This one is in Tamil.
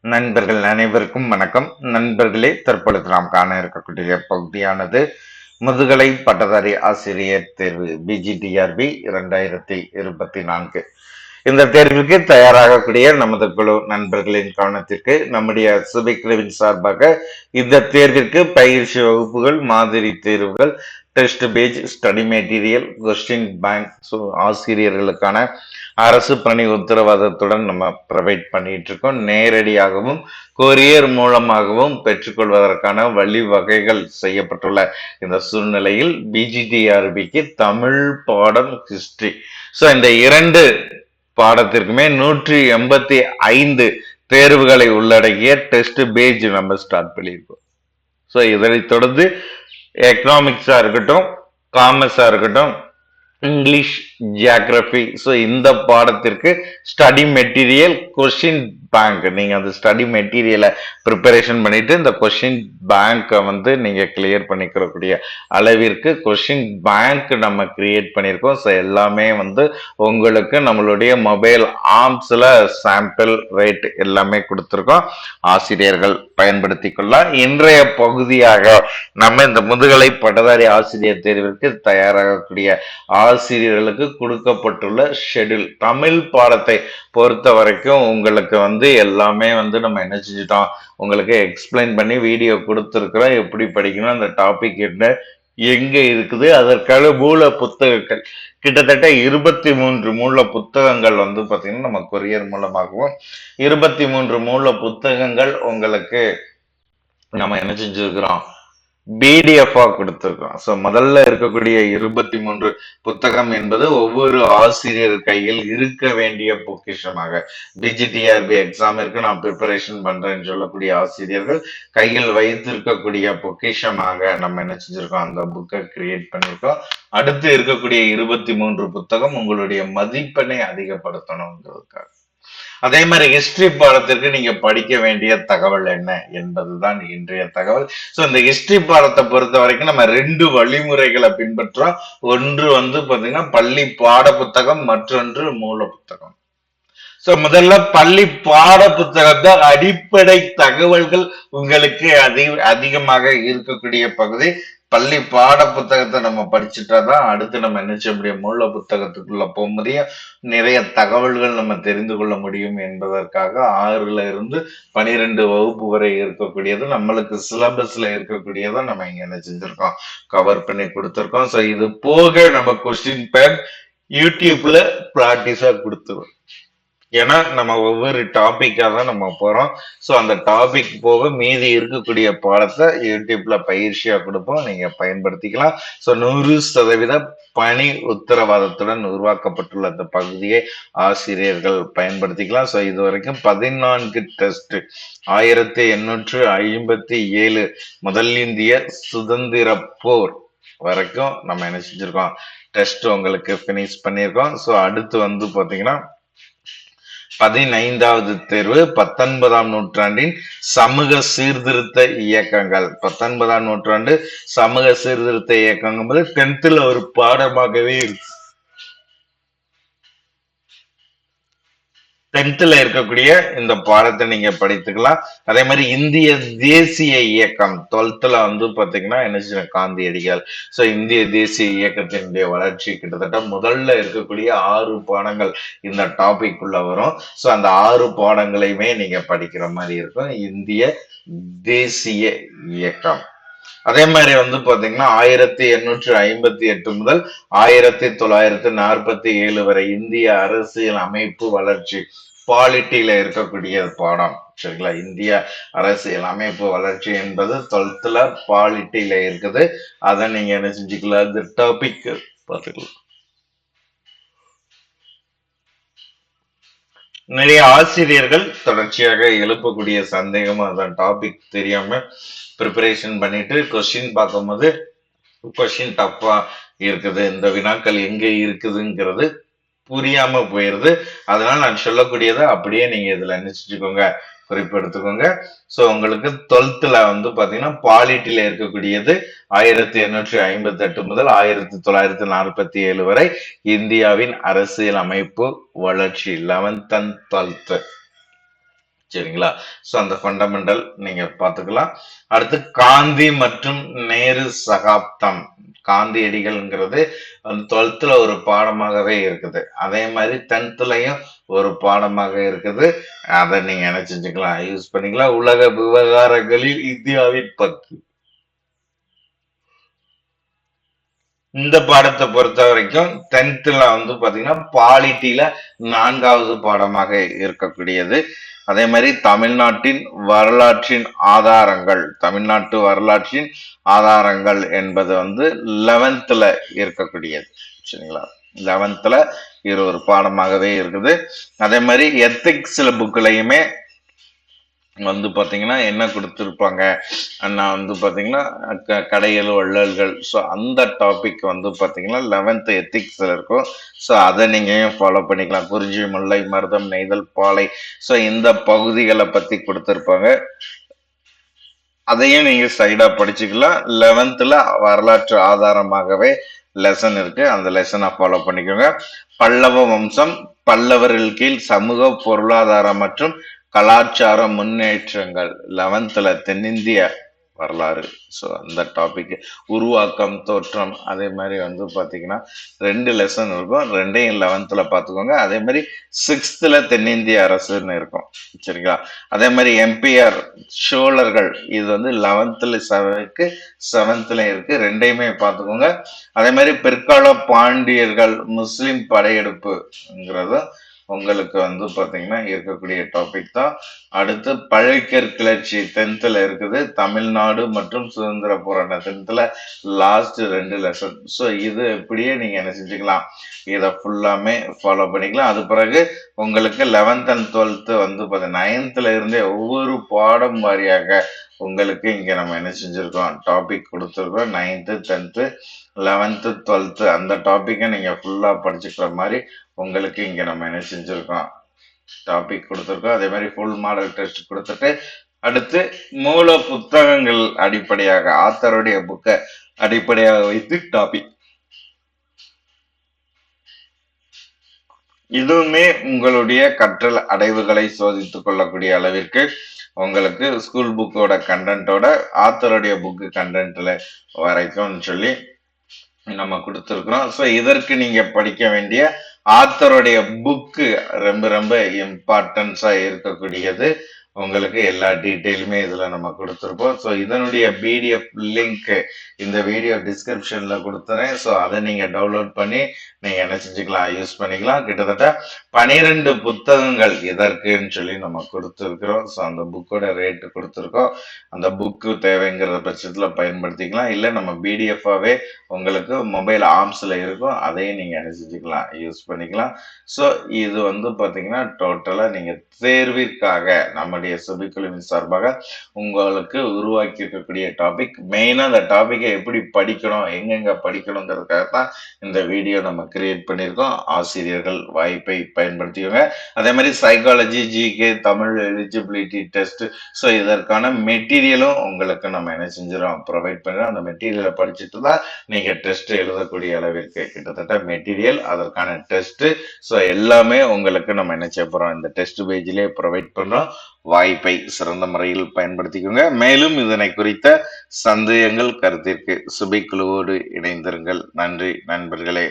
நண்பர்கள் அனைவருக்கும் வணக்கம். நண்பர்களே தற்பொழுது நாம் காண இருக்கக்கூடிய பகுதியானது முதுகலை பட்டதாரி ஆசிரியர் தேர்வு பிஜிடிஆர்பி இரண்டாயிரத்தி இருபத்தி நான்கு. இந்த தேர்விற்கு தயாராகக்கூடிய நமது குழு நண்பர்களின் கவனத்திற்கு நம்முடைய சுபிக்ரிவின் சார்பாக இந்த தேர்விற்கு பயிற்சி வகுப்புகள் மாதிரி தேர்வுகள் test page study material question bank so ஆசிரியர்களுக்கான அரசு பணி உத்தரவாதத்துடன் நம்ம ப்ரொவைட் பண்ணிட்டு இருக்கோம். நேரடியாகவும் கொரியர் மூலமாகவும் பெற்றுக்கொள்வதற்கான வழிவகைகள் செய்யப்பட்டுள்ள இந்த சூழ்நிலையில் பிஜிடிஆர்பிக்கு தமிழ் பாடம் ஹிஸ்டரி ஸோ இந்த இரண்டு பாடத்திற்குமே நூற்றி எண்பத்தி ஐந்து தேர்வுகளை உள்ளடக்கிய டெஸ்ட் பேஜ் நம்ம ஸ்டார்ட் பண்ணியிருக்கோம். ஸோ இதனை தொடர்ந்து எக்கனாமிக்ஸாக இருக்கட்டும் காமர்ஸாக இருக்கட்டும் இங்கிலீஷ் ஜியாகிரபி ஸோ இந்த பாடத்திற்கு ஸ்டடி மெட்டீரியல் கொஷின் பேங்க் நீங்கள் அந்த ஸ்டடி மெட்டீரியலை ப்ரிப்பரேஷன் பண்ணிட்டு இந்த கொஷின் பேங்க்கை வந்து நீங்கள் கிளியர் பண்ணிக்கிறக்கூடிய அளவிற்கு கொஷின் பேங்க் நம்ம கிரியேட் பண்ணியிருக்கோம் ஸோ எல்லாமே வந்து உங்களுக்கு நம்மளுடைய மொபைல் ஆர்ம்ஸில் சாம்பிள் ரேட் எல்லாமே கொடுத்துருக்கோம். ஆசிரியர்கள் பயன்படுத்தி கொள்ளலாம் இன்றைய பகுதியாக நம்ம இந்த முதுகலை பட்டதாரி ஆசிரியர் தேர்விற்கு தயாராகக்கூடிய ஆசிரியர்களுக்கு கொடுக்கப்பட்டுள்ள ஷெட்யூல் தமிழ் பாடத்தை பொறுத்த வரைக்கும் உங்களுக்கு வந்து எல்லாமே வந்து நம்ம என்ன செஞ்சிட்டோம்? உங்களுக்கு எக்ஸ்பிளைன் பண்ணி வீடியோ கொடுத்துருக்குறோம். எப்படி படிக்கணும்? அந்த டாபிக் என்ன? எங்க இருக்குது? அதற்கான மூல புத்தகங்கள். கிட்டத்தட்ட இருபத்தி மூன்று மூல புத்தகங்கள் வந்து பாத்தீங்கன்னா நம்ம கொரியர் மூலமாகவும் இருபத்தி மூன்று மூல புத்தகங்கள் உங்களுக்கு நம்ம என்ன செஞ்சிருக்கிறோம்? பிடிஎஃப் கொடுத்துருக்கோம். ஸோ முதல்ல இருக்கக்கூடிய இருபத்தி மூன்று புத்தகம் என்பது ஒவ்வொரு ஆசிரியர் கையில் இருக்க வேண்டிய பொக்கிஷமாக. டிஜிடிஆர்பி எக்ஸாமிற்கு நான் ப்ரிப்பரேஷன் பண்றேன்னு சொல்லக்கூடிய ஆசிரியர்கள் கையில் வைத்திருக்கக்கூடிய பொக்கிஷமாக நம்ம என்ன செஞ்சிருக்கோம்? அந்த புக்கை கிரியேட் பண்ணியிருக்கோம் அடுத்து இருக்கக்கூடிய இருபத்தி மூன்று புத்தகம் உங்களுடைய மதிப்பெண்ணை அதிகப்படுத்தணுங்கிறதுக்காக. அதே மாதிரி ஹிஸ்டரி பாடத்திற்கு நீங்க படிக்க வேண்டிய தகவல் என்ன என்பதுதான் இன்றைய தகவல். ஸோ இந்த ஹிஸ்டரி பாடத்தை பொறுத்த வரைக்கும் நம்ம ரெண்டு வழிமுறைகளை பின்பற்றோம். ஒன்று வந்து பாத்தீங்கன்னா பள்ளி பாட புத்தகம் மற்றொன்று மூல புத்தகம் சோ முதல்ல பள்ளி பாட புத்தகத்தை அடிப்படை தகவல்கள் உங்களுக்கு அதிக அதிகமாக இருக்கக்கூடிய பகுதி. பள்ளி பாட புத்தகத்தை நம்ம படிச்சுட்டா தான் அடுத்து நம்ம என்ன செய்ய முடியும்? மூல புத்தகத்துக்குள்ள போக முடியும். நிறைய தகவல்கள் நம்ம தெரிந்து கொள்ள முடியும் என்பதற்காக ஆறுல இருந்து பனிரெண்டு வகுப்பு வரை இருக்கக்கூடியது நம்மளுக்கு சிலபஸ்ல இருக்கக்கூடியதை நம்ம இங்க என்ன செஞ்சிருக்கோம்? கவர் பண்ணி கொடுத்துருக்கோம். ஸோ இது போக நம்ம கொஸ்டின் பேக் யூடியூப்ல ப்ராக்டிஸா கொடுத்துருவோம் ஏன்னா நம்ம ஒவ்வொரு டாபிக்காக தான் நம்ம போகிறோம் ஸோ அந்த டாபிக் போக மீதி இருக்கக்கூடிய பாடத்தை யூடியூப்ல பயிற்சியாக கொடுப்போம். நீங்கள் பயன்படுத்திக்கலாம். ஸோ நூறு சதவீத பணி உத்தரவாதத்துடன் உருவாக்கப்பட்டுள்ள அந்த பகுதியை ஆசிரியர்கள் பயன்படுத்திக்கலாம். ஸோ இது வரைக்கும் பதினான்கு டெஸ்ட் ஆயிரத்தி எண்ணூற்று ஐம்பத்தி ஏழு முதல் இந்திய சுதந்திர போர் வரைக்கும் நம்ம என்ன செஞ்சுருக்கோம்? டெஸ்ட் உங்களுக்கு ஃபினிஷ் பண்ணியிருக்கோம். ஸோ அடுத்து வந்து பார்த்தீங்கன்னா பதினைந்தாவது தேர்வு பத்தொன்பதாம் நூற்றாண்டின் சமூக சீர்திருத்த இயக்கங்கள். பத்தொன்பதாம் நூற்றாண்டு சமூக சீர்திருத்த இயக்கங்கள் டென்த்தில் ஒரு பாடமாகவே இருக்கு. டென்த்ல இருக்கக்கூடிய இந்த பாடத்தை நீங்க படித்துக்கலாம். அதே மாதிரி இந்திய தேசிய இயக்கம் டுவெல்த்ல வந்து பாத்தீங்கன்னா என்ன காந்தியடிகள் ஸோ இந்திய தேசிய இயக்கத்தினுடைய வளர்ச்சி கிட்டத்தட்ட முதல்ல இருக்கக்கூடிய ஆறு பாடங்கள் இந்த டாபிக் உள்ள வரும். ஸோ அந்த ஆறு பாடங்களையுமே நீங்க படிக்கிற மாதிரி இருக்கும். இந்திய தேசிய இயக்கம். அதே மாதிரி வந்து பாத்தீங்கன்னா ஆயிரத்தி எண்ணூற்றி ஐம்பத்தி எட்டு முதல் ஆயிரத்தி தொள்ளாயிரத்தி நாற்பத்தி ஏழு வரை இந்திய அரசியல் அமைப்பு வளர்ச்சி பாலிட்டியில இருக்கக்கூடிய பாடம் சரிங்களா? இந்திய அரசியல் அமைப்பு வளர்ச்சி என்பது டுவெல்த்ல பாலிட்டியில இருக்குது. அதை நீங்க என்ன செஞ்சுக்கலாம்? இந்த டாபிக் பார்த்துக்கலாம். நிறைய ஆசிரியர்கள் தொடர்ச்சியாக எழுப்பக்கூடிய சந்தேகம் அதான் டாபிக் தெரியாம ப்ரிப்பரேஷன் பண்ணிட்டு கொஸ்டின் பார்க்கும்போது கொஸ்டின் டஃப்பா இருக்குது. இந்த வினாக்கள் எங்க இருக்குதுங்கிறது புரியாம போயிருது. அதனால நான் சொல்லக்கூடியதை அப்படியே நீங்க இதுல நினைச்சுக்கோங்க குறிப்பெடுத்துக்கோங்க. ஸோ உங்களுக்கு டுவெல்த்தில் வந்து பார்த்தீங்கன்னா பாலிட்டியில் இருக்கக்கூடியது ஆயிரத்தி எண்ணூற்றி ஐம்பத்தி எட்டு முதல் ஆயிரத்தி தொள்ளாயிரத்தி நாற்பத்தி ஏழு வரை இந்தியாவின் அரசியல் அமைப்பு வளர்ச்சி லெவன்த் அண்ட் டுவெல்த்து சரிங்களா ஸோ அந்த ஃபண்டமெண்டல் நீங்க பார்த்துக்கலாம். அடுத்து காந்தி மற்றும் நேரு சகாப்தம். காந்தியடிகள்ங்கிறது டுவெல்த்ல ஒரு பாடமாகவே இருக்குது. அதே மாதிரி டென்த்துலையும் ஒரு பாடமாக இருக்குது. அதை நீங்க என்ன செஞ்சுக்கலாம்? யூஸ் பண்ணிக்கலாம். உலக விவகாரங்களில் இந்தியாவின் பங்கு. இந்த பாடத்தை பொறுத்த வரைக்கும் டென்த்ல வந்து பாத்தீங்கன்னா பாலிட்டியில நான்காவது பாடமாக இருக்கக்கூடியது. அதே மாதிரி தமிழ்நாட்டின் வரலாற்றின் ஆதாரங்கள் தமிழ்நாட்டு வரலாற்றின் ஆதாரங்கள் என்பது வந்து லெவன்த்ல இருக்கக்கூடியது. சரிங்களா? லெவன்த்ல இது ஒரு பாடமாகவே இருக்குது. அதே மாதிரி எத்திக்ஸ்ல புக்லையுமே வந்து பார்த்தீங்கன்னா என்ன கொடுத்துருப்பாங்க? நான் வந்து பார்த்தீங்கன்னா க- கடைகள் வள்ளல்கள் ஸோ அந்த டாபிக் வந்து பார்த்தீங்கன்னா லெவன்த்து எத்திக்ஸில் இருக்கும். ஸோ அதை நீங்கள் ஃபாலோ பண்ணிக்கலாம்? குறிஞ்சி முல்லை மருதம் நெய்தல் பாலை. ஸோ இந்த பகுதிகளை பற்றி கொடுத்துருப்பாங்க. அதையும் நீங்கள் சைடாக படிச்சுக்கலாம். லெவன்த்தில் வரலாற்று ஆதாரமாகவே லெசன் இருக்குது அந்த லெசனை ஃபாலோ பண்ணிக்கோங்க. பல்லவ வம்சம் பல்லவர்கள் கீழ் சமூக பொருளாதாரம் மற்றும் கலாச்சார முன்னேற்றங்கள் லெவன்த்தில் தென்னிந்திய வரலாறு. ஸோ அந்த டாபிக் உருவாக்கம் தோற்றம் அதே மாதிரி வந்து பார்த்தீங்கன்னா ரெண்டு லெசன் இருக்கும். ரெண்டையும் லெவன்த்தில் பார்த்துக்கோங்க அதே மாதிரி சிக்ஸ்த்தில் தென்னிந்திய அரசுன்னு இருக்கும். சரிங்களா? அதே மாதிரி எம்பிஆர் சோழர்கள் இது வந்து லெவன்த்தில் செவனுக்கு செவன்த்தில் இருக்குது ரெண்டையுமே பார்த்துக்கோங்க அதே மாதிரி பிற்கால பாண்டியர்கள் முஸ்லீம் படையெடுப்புங்கிறதும் உங்களுக்கு வந்து பார்த்தீங்கன்னா இருக்கக்கூடிய டாபிக் தான். அடுத்து பழைக்கர் கிளர்ச்சி டென்த்தில் இருக்குது. தமிழ்நாடு மற்றும் சுதந்திர போராட்ட டென்த்தில் லாஸ்ட் ரெண்டு லெசன் ஸோ இது இப்படியே நீங்கள் என்ன செஞ்சுக்கலாம். இதை ஃபுல்லாமே ஃபாலோ பண்ணிக்கலாம். அது பிறகு உங்களுக்கு லெவன்த் அண்ட் டுவெல்த்து வந்து பார்த்தீங்கன்னா நைன்த்தில் இருந்தே ஒவ்வொரு பாடம் வாரியாக உங்களுக்கு இங்கே நம்ம என்ன செஞ்சுருக்கோம்? டாபிக் கொடுத்துருக்கோம். நைன்த்து டென்த்து லெவன்த்து டுவெல்த்து அந்த டாப்பிக்கை நீங்கள் ஃபுல்லாக படிச்சுக்கிற மாதிரி உங்களுக்கு இங்கே நம்ம என்ன செஞ்சுருக்கோம்? டாபிக் கொடுத்துருக்கோம். அதே மாதிரி ஃபுல் மாடல் டெஸ்ட் கொடுத்துட்டு அடுத்து மூல புத்தகங்கள் அடிப்படையாக ஆத்தருடைய புக்கை அடிப்படையாக வைத்து டாபிக் இதுவுமே உங்களுடைய கற்றல் அடைவுகளை சோதித்துக் கொள்ளக்கூடிய அளவிற்கு உங்களுக்கு ஸ்கூல் புக்கோட கண்டென்ட்டோட ஆத்தருடைய புக்கு கண்டென்ட்ல வரைக்கும்னு சொல்லி நம்ம கொடுத்துருக்குறோம். ஸோ இதற்கு நீங்கள் படிக்க வேண்டிய ஆத்தருடைய புக்கு ரொம்ப ரொம்ப இம்பார்ட்டன்ஸாக இருக்கக்கூடியது. உங்களுக்கு எல்லா டீட்டெயிலுமே இதில் நம்ம கொடுத்துருப்போம். ஸோ இதனுடைய பிடிஎஃப் லிங்க் இந்த வீடியோ டிஸ்கிரிப்ஷனில் கொடுத்துறேன். ஸோ அதை நீங்கள் டவுன்லோட் பண்ணி நீங்கள் என்ன செஞ்சுக்கலாம் யூஸ் பண்ணிக்கலாம். கிட்டத்தட்ட பனிரெண்டு புத்தகங்கள் எதற்குன்னு சொல்லி நம்ம கொடுத்துருக்குறோம். ஸோ அந்த புக்கோட ரேட்டு கொடுத்துருக்கோம். அந்த புக்கு தேவைங்கிற பட்சத்தில் பயன்படுத்திக்கலாம். இல்லை நம்ம பிடிஎஃபாகவே உங்களுக்கு மொபைல் ஆர்ம்ஸில் இருக்கும். அதையும் நீங்கள் என்ன செஞ்சுக்கலாம் யூஸ் பண்ணிக்கலாம். ஸோ இது வந்து பார்த்தீங்கன்னா டோட்டலாக நீங்கள் தேர்விற்காக நம்முடைய சுபிக்குழுவின் சார்பாக உங்களுக்கு உருவாக்கி இருக்கக்கூடிய டாபிக் மெயினாக அந்த டாப்பிக்கை எப்படி படிக்கணும் எங்கெங்க படிக்கணுங்கிறதுக்காக தான் இந்த வீடியோ நம்ம கிரியேட் பண்ணியிருக்கோம். ஆசிரியர்கள் வாய்ப்பை பயன்படுத்திக்கோங்க. அதே மாதிரி psychology GK Tamil eligibility test so இதற்கான மெட்டீரியலும் உங்களுக்கு நம்ம என்ன செஞ்சிடும் ப்ரொவைட் பண்ணுறோம் அந்த மெட்டீரியலை படிச்சுட்டு தான் நீங்கள் டெஸ்ட் எழுதக்கூடிய அளவிற்கு கிட்டத்தட்ட மெட்டீரியல் அதற்கான டெஸ்ட்டு ஸோ எல்லாமே உங்களுக்கு நம்ம என்ன செய்ய போகிறோம் இந்த டெஸ்ட் பேஜிலே ப்ரொவைட் பண்ணுறோம் வாய்ப்பை சிறந்த முறையில் பயன்படுத்திக்கோங்க. மேலும் இதனை குறித்த சந்தேகங்கள் கருத்திற்கு சுபை குழுவோடு இணைந்திருங்கள். நன்றி நண்பர்களே.